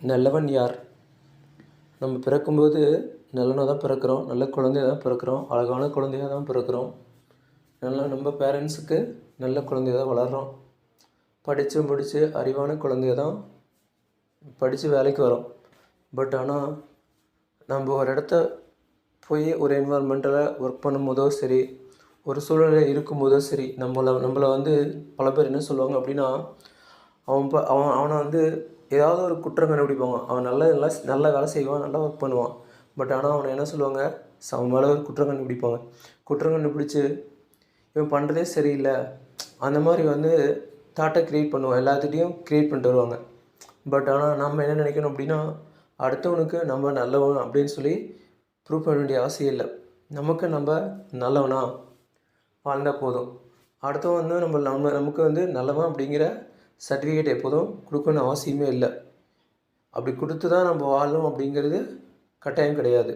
நல்லவன் யார்? நம்ம பிறக்கும்போது நல்லனாக தான் பிறக்கிறோம் நல்ல குழந்தையாக தான் பிறக்கிறோம் அழகான குழந்தையாக தான் பிறக்கிறோம். நல்லா நம்ம பேரண்ட்ஸுக்கு நல்ல குழந்தையாக தான் வளர்கிறோம் படித்து முடித்து அறிவான குழந்தைய தான் படித்து வேலைக்கு வரோம். பட் ஆனால் நம்ம ஒரு இடத்த போய் ஒரு என்வால்மெண்ட்டில் ஒர்க் பண்ணும்போதோ சரி ஒரு சூழ்நிலை இருக்கும்போதோ சரி நம்மளை நம்மளை வந்து பல பேர் என்ன சொல்லுவாங்க அப்படின்னா அவன் ப அவன் அவனை வந்து ஏதாவது ஒரு குற்றம் கண்டுபிடிப்பாங்க. அவன் நல்ல நல்லா நல்ல வேலை செய்வான் நல்லா ஒர்க் பண்ணுவான். பட் ஆனால் அவனை என்ன சொல்லுவாங்க? அவன் மேலே ஒரு குற்றம் கண்டுபிடிப்பாங்க. குற்றம் கண்டுபிடிச்சி இவன் பண்ணுறதே சரியில்லை. அந்த மாதிரி வந்து தாட்டை க்ரியேட் பண்ணுவான். எல்லாத்துட்டையும் க்ரியேட் பண்ணிட்டு வருவாங்க. பட் ஆனால் நம்ம என்ன நினைக்கணும் அப்படின்னா அடுத்தவனுக்கு நம்ம நல்லவன் அப்படின்னு சொல்லி ப்ரூவ் பண்ண வேண்டிய அவசியம் இல்லை. நமக்கு நம்ம நல்லவனா வாழ்ந்தால் போதும். அடுத்தவன் வந்து நம்ம நம்ம நமக்கு வந்து நல்லவன் அப்படிங்கிற சர்டிஃபிகேட் எப்போதும் கொடுக்கணும்னு அவசியமே இல்லை. அப்படி கொடுத்து தான் நம்ம வாழணும் அப்படிங்கிறது கட்டாயம் கிடையாது.